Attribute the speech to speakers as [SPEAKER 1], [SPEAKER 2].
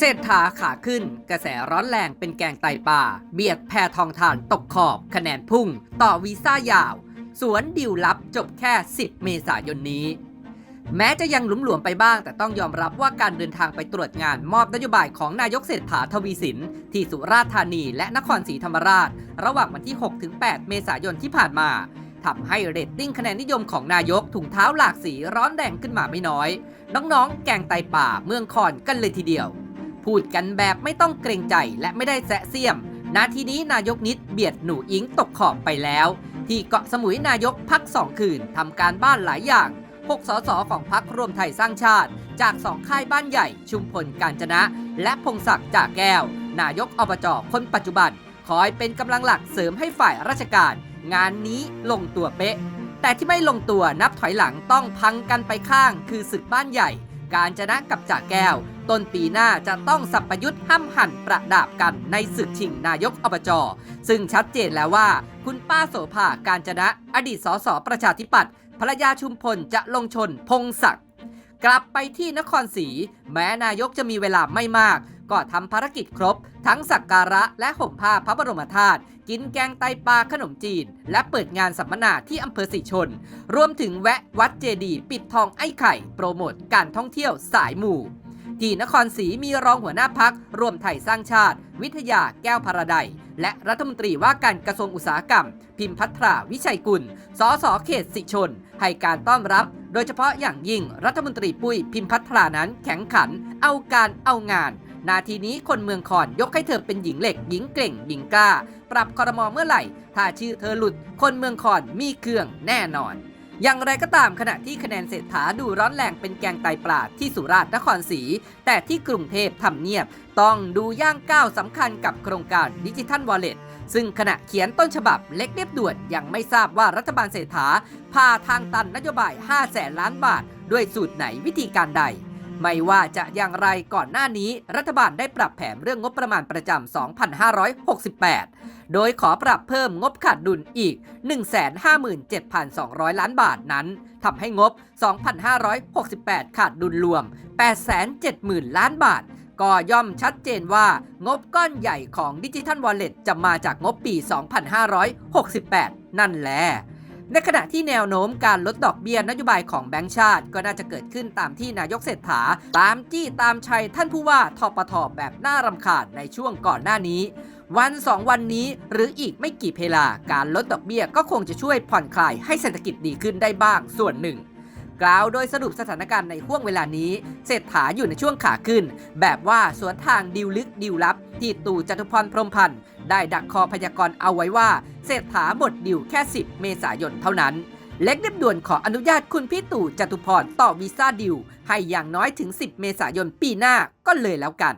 [SPEAKER 1] เศรษฐาขาขึ้น กระแสร้อนแรงเป็นแกงไตป่า เบียดแพทองทานตกขอบ คะแนนพุ่ง ต่อวีซ่ายาว สวนดิวลับจบแค่ 10 เมษายนนี้ แม้จะยังหลุมหลวมไปบ้าง แต่ต้องยอมรับว่าการเดินทางไปตรวจงานมอบนโยบายของนายกเศรษฐาทวีสิน ที่สุราษฎร์ธานีและนครศรีธรรมราช ระหว่างวันที่ 6-8 เมษายนที่ผ่านมาทำให้เรตติ้งคะแนนนิยมของนายกถุงเท้าหลากสีร้อนแรงขึ้นมาไม่น้อย น้องๆ แกงไตป่าเมืองคอนกันเลยทีเดียว พูดกันแบบไม่ต้องเกรงใจและไม่ได้แซะเสียม นาทีนี้นายกนิดเบียดหนูอิงตกขอบไปแล้ว ที่เกาะสมุยนายกพักสองคืนทำการบ้านหลายอย่างหกสสของพักรวมไทยสร้างชาติ จากสองค่ายบ้านใหญ่ ชุมพลการจนะ และพงศักดิ์จากแก้ว นายกอบจคนปัจจุบัน คอยเป็นกำลังหลักเสริมให้ฝ่ายราชการ งานนี้ลงตัวเป๊ะ แต่ที่ไม่ลงตัวนับถอยหลังต้องพังกันไปข้าง คือศึกบ้านใหญ่ การจนะกับจากแก้ว ต้นปีหน้าจะต้องสับประยุทธ์ห้ำหั่นประดาบกันในศึกชิงนายกอบจ ซึ่งชัดเจนแล้วว่า คุณป้าโสภาการจนะ อดีตสสประชาธิปัตย์ภรรยาชุมพลจะลงชนพงศักดิ์กลับไปที่นครศรีแม้นายกจะมีเวลาไม่มาก ก็ทำภารกิจครบ ทั้งสักการะและห่มผ้าพระบรมธาตุกินแกงไตปลาขนมจีน และเปิดงานสัมมนาที่อำเภอสีชน รวมถึงแวะวัดเจดีย์ปิดทองไอ้ไข่ โปรโมทการท่องเที่ยวสายหมู่ ที่นครศรีมีรองหัวหน้าพักรวมไทยสร้างชาติ วิทยาแก้วพาราไดและรัฐมนตรีว่าการกระทรวงอุตสาหกรรม พิมพัทราวิชัยกุล สสเขตสิชน ให้การต้อนรับ โดยเฉพาะอย่างยิ่งรัฐมนตรีปุ้ยพิมพัทรานั้นแข็งขัน เอาการเอางาน นาทีนี้คนเมืองคอนยกให้เธอเป็นหญิงเหล็ก หญิงเก่ง หญิงกล้า ปรับคอรมอเมื่อไหร่ ถ้าชื่อเธอหลุด คนเมืองคอนมีเครื่องแน่นอน อย่างไรก็ตามขณะที่คะแนนเศรษฐาดูร้อนแรงเป็นแกงไตปลาที่สุราษฎร์นครศรี แต่ที่กรุงเทพทำเนียบ ต้องดูย่างก้าวสำคัญกับโครงการดิจิทัลวอลเล็ตซึ่งขณะเขียนต้นฉบับเล็กเรียบด่วนยังไม่ทราบว่ารัฐบาลเศรษฐาพาทางตันนโยบาย 5 แสนล้านบาท ด้วยสูตรไหนวิธีการใด ไม่ว่าจะอย่างไรก่อนหน้านี้ รัฐบาลได้ปรับแผนเรื่องงบประมาณประจำ 2568 โดยขอปรับเพิ่มงบขาดดุลอีก 157,200 ล้านบาทนั้นทำให้งบ 2,568 ขาดดุลรวม 870,000 ล้านบาท ก็ย่อมชัดเจนว่างบก้อนใหญ่ของดิจิทัลวอลเล็ตจะมาจากงบปี 2568 นั่นแหละ ในขณะที่แนวโน้มการลดดอกเบี้ยนโยบายของแบงก์ชาติ ก็น่าจะเกิดขึ้นตามที่นายกเศรษฐา ตามจี้ตามชัยท่านผู้ว่าทปทแบบน่ารำคาญในช่วงก่อนหน้านี้ วันสองวันนี้หรืออีกไม่กี่เพลาการลดดอกเบี้ยก็คงจะช่วยผ่อนคลายให้เศรษฐกิจดีขึ้นได้บ้างส่วนหนึ่ง กล่าวโดยสรุปสถานการณ์ในห่วงเวลานี้ เศรษฐาอยู่ในช่วงขาขึ้น แบบว่าสวนทางดิวลึกดิวลับ ที่ตู่จตุพรพรมพันธ์ได้ดักคอพยากรณ์เอาไว้ว่า เศรษฐาหมดดิวแค่ 10 เมษายนเท่านั้น เล็กเรียบด่วนขออนุญาตคุณพี่ตู่จตุพรต่อวีซ่าดิวให้อย่างน้อยถึง 10 เมษายนปีหน้าก็เลยแล้วกัน